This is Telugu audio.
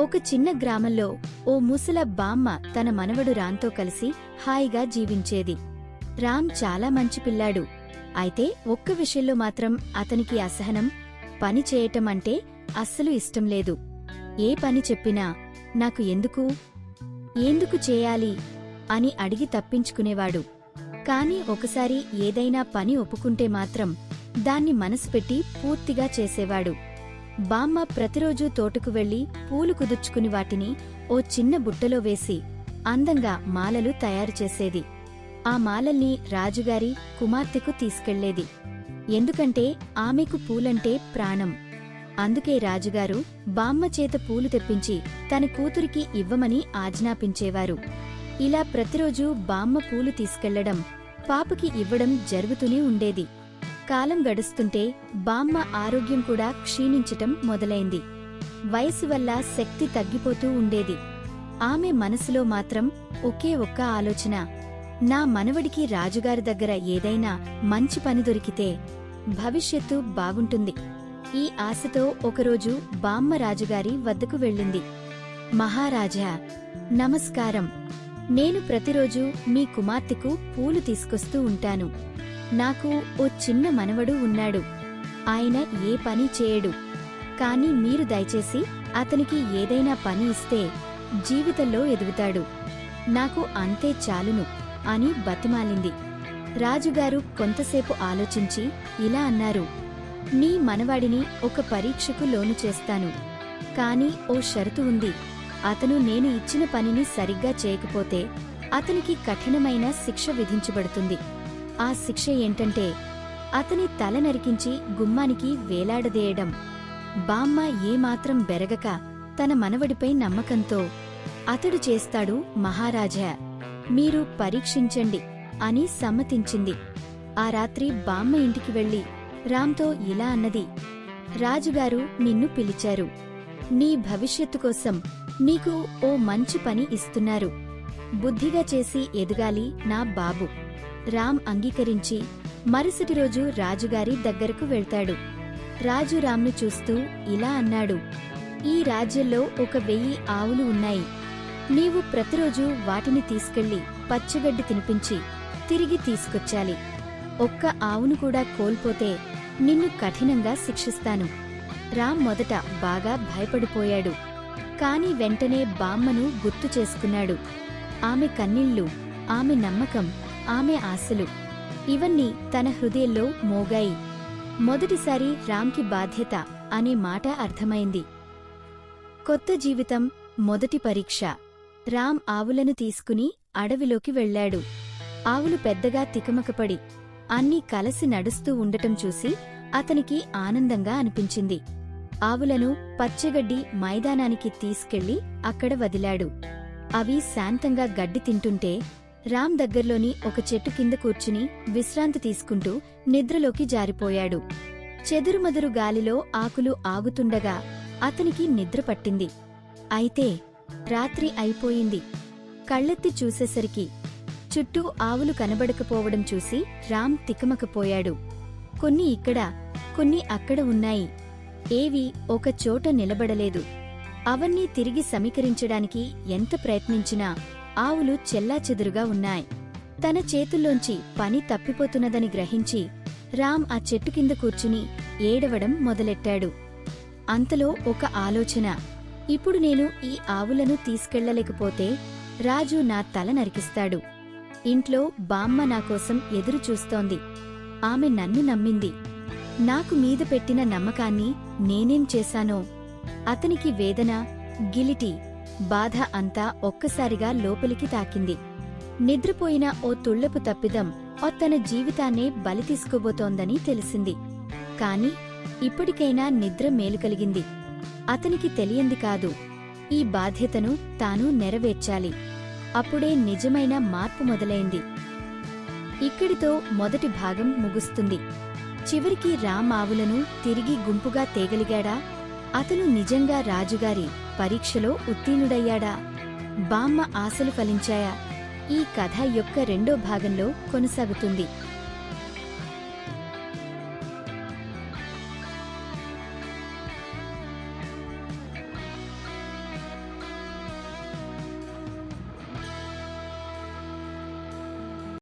ఒక చిన్న గ్రామంలో ఓ ముసల బామ్మ తన మనవడు రాంతో కలిసి హాయిగా జీవించేది. రామ్ చాలా మంచి పిల్లాడు. అయితే ఒక్క విషయంలో మాత్రం అతనికి అసహనం పని చేయటం అంటే అస్సలు ఇష్టం లేదు. ఏ పని చెప్పినా నాకు ఎందుకు? ఎందుకు చేయాలి? అని అడిగి తప్పించుకునేవాడు. కాని ఒకసారి ఏదైనా పని ఒప్పుకుంటే మాత్రం దాన్ని మనసు పెట్టి పూర్తిగా చేసేవాడు. బామ్మ ప్రతిరోజూ తోటకు వెళ్ళి పూలు కుదుర్చుకుని వాటిని ఓ చిన్న బుట్టలో వేసి అందంగా మాలలు తయారు చేసేది. ఆ మాలల్ని రాజుగారి కుమార్తెకు తీసుకెళ్ళేది. ఎందుకంటే ఆమెకు పూలంటే ప్రాణం. అందుకే రాజుగారు బామ్మ చేత పూలు తెప్పించి తన కూతురికి ఇవ్వమని ఆజ్ఞాపించేవారు. ఇలా ప్రతిరోజూ బామ్మ పూలు తీసుకెళ్ళడం పాపకి ఇవ్వడం జరుగుతూనే ఉండేది. కాలం గడుస్తుంటే బామ్మ ఆరోగ్యం కూడా క్షీణించటం మొదలైంది. వయసు వల్ల శక్తి తగ్గిపోతూ ఉండేది. ఆమె మనసులో మాత్రం ఒకే ఒక్క ఆలోచన. నా మనవడికి రాజుగారి దగ్గర ఏదైనా మంచి పని దొరికితే భవిష్యత్తు బాగుంటుంది. ఈ ఆశతో ఒకరోజు బామ్మ రాజుగారి వద్దకు వెళ్ళింది. మహారాజా నమస్కారం. నేను ప్రతిరోజు మీ కుమార్తెకు పూలు తీసుకొస్తూ ఉంటాను. నాకు ఓ చిన్న మనవడు ఉన్నాడు. ఆయన ఏ పని చేయడు. కాని మీరు దయచేసి అతనికి ఏదైనా పని ఇస్తే జీవితంలో ఎదుగుతాడు. నాకు అంతే చాలును అని బతిమాలింది. రాజుగారు కొంతసేపు ఆలోచించి ఇలా అన్నారు. నీ మనవాడిని ఒక పరీక్షకు లోను చేస్తాను. కాని ఓ షరతు ఉంది. అతను నేను ఇచ్చిన పనిని సరిగ్గా చేయకపోతే అతనికి కఠినమైన శిక్ష విధించబడుతుంది. ఆ శిక్ష ఏంటంటే అతని తల నరికించి గుమ్మానికి వేలాడదేయడం. బామ్మ ఏమాత్రం బెరగక తన మనవడిపై నమ్మకంతో అతడు చేస్తాడు మహారాజా మీరు పరీక్షించండి అని సమ్మతించింది. ఆ రాత్రి బామ్మ ఇంటికి వెళ్ళి రామ్తో ఇలా అన్నది. రాజుగారు నిన్ను పిలిచారు. నీ భవిష్యత్తు కోసం నీకు ఓ మంచి పని ఇస్తున్నారు. బుద్ధిగా చేసి ఎదగాలి నా బాబు. రామ్ అంగీకరించి మరుసటి రోజు రాజుగారి దగ్గరకు వెళ్తాడు. రాజు రామ్ను చూస్తూ ఇలా అన్నాడు. ఈ రాజ్యంలో ఒక వెయ్యి ఆవులు ఉన్నాయి. నీవు ప్రతిరోజు వాటిని తీసుకెళ్ళి పచ్చగడ్డి తినిపించి తిరిగి తీసుకొచ్చాలి. ఒక్క ఆవును కూడా కోల్పోతే నిన్ను కఠినంగా శిక్షిస్తాను. రామ్ మొదట బాగా భయపడిపోయాడు. కాని వెంటనే బామ్మను గుర్తు చేసుకున్నాడు. ఆమె కన్నీళ్ళు ఆమె నమ్మకం ఆమె ఆశలు ఇవన్నీ తన హృదయంలో మోగాయి. మొదటిసారి రామ్కి బాధ్యత అనే మాట అర్థమైంది. కొత్త జీవితం మొదటి పరీక్ష. రామ్ ఆవులను తీసుకుని అడవిలోకి వెళ్ళాడు. ఆవులు పెద్దగా తికమకపడి అన్నీ కలసి నడుస్తూ ఉండటం చూసి అతనికి ఆనందంగా అనిపించింది. ఆవులను పచ్చగడ్డి మైదానానికి తీసుకెళ్ళి అక్కడ వదిలాడు. అవి శాంతంగా గడ్డి తింటుంటే రామ్ దగ్గర్లోని ఒక చెట్టు కింద కూర్చుని విశ్రాంతి తీసుకుంటూ నిద్రలోకి జారిపోయాడు. చెదురుమదురు గాలిలో ఆకులు ఆగుతుండగా అతనికి నిద్ర పట్టింది. అయితే రాత్రి అయిపోయింది. కళ్ళెత్తి చూసేసరికి చుట్టూ ఆవులు కనబడకపోవడం చూసి రామ్ తికమకపోయాడు. కొన్ని ఇక్కడ కొన్ని అక్కడ ఉన్నాయి. ఏవి ఒక చోట నిలబడలేదు. అవన్నీ తిరిగి సమీకరించడానికి ఎంత ప్రయత్నించినా ఆవులు చెల్లాచెదురుగా ఉన్నాయి. తన చేతుల్లోంచి పని తప్పిపోతున్నదని గ్రహించి రామ్ ఆ చెట్టు కింద కూర్చుని ఏడవడం మొదలెట్టాడు. అంతలో ఒక ఆలోచన ఇప్పుడు నేను ఈ ఆవులను తీసుకెళ్ళలేకపోతే రాజు నా తల నరికిస్తాడు. ఇంట్లో బామ్మ నాకోసం ఎదురుచూస్తోంది. ఎదురు చూస్తోంది ఆమె నన్ను నమ్మింది. నాకు మీద పెట్టిన నమ్మకాన్ని నేనేం చేశానో? అతనికి వేదన గిలిటి బాధ అంతా ఒక్కసారిగా లోపలికి తాకింది. నిద్రపోయిన ఓ తుళ్ళపు తప్పిదం తన జీవితాన్నే బలి తీసుకోబోతోందని తెలిసింది. కాని ఇప్పటికైనా నిద్ర మేలు కలిగింది అతనికి తెలియంది కాదు. ఈ బాధ్యతను తాను నెరవేర్చాలి. అప్పుడే నిజమైన మార్పు మొదలైంది. ఇక్కడితో మొదటి భాగం ముగుస్తుంది. చివరికి రామావులను తిరిగి గుంపుగా తేగలిగాడా? అతను నిజంగా రాజుగారి పరీక్షలో ఉత్తీర్ణుడయ్యాడా? బామ్మ ఆశలు ఫలించాయా? ఈ కథ యొక్క రెండో భాగంలో కొనసాగుతుంది.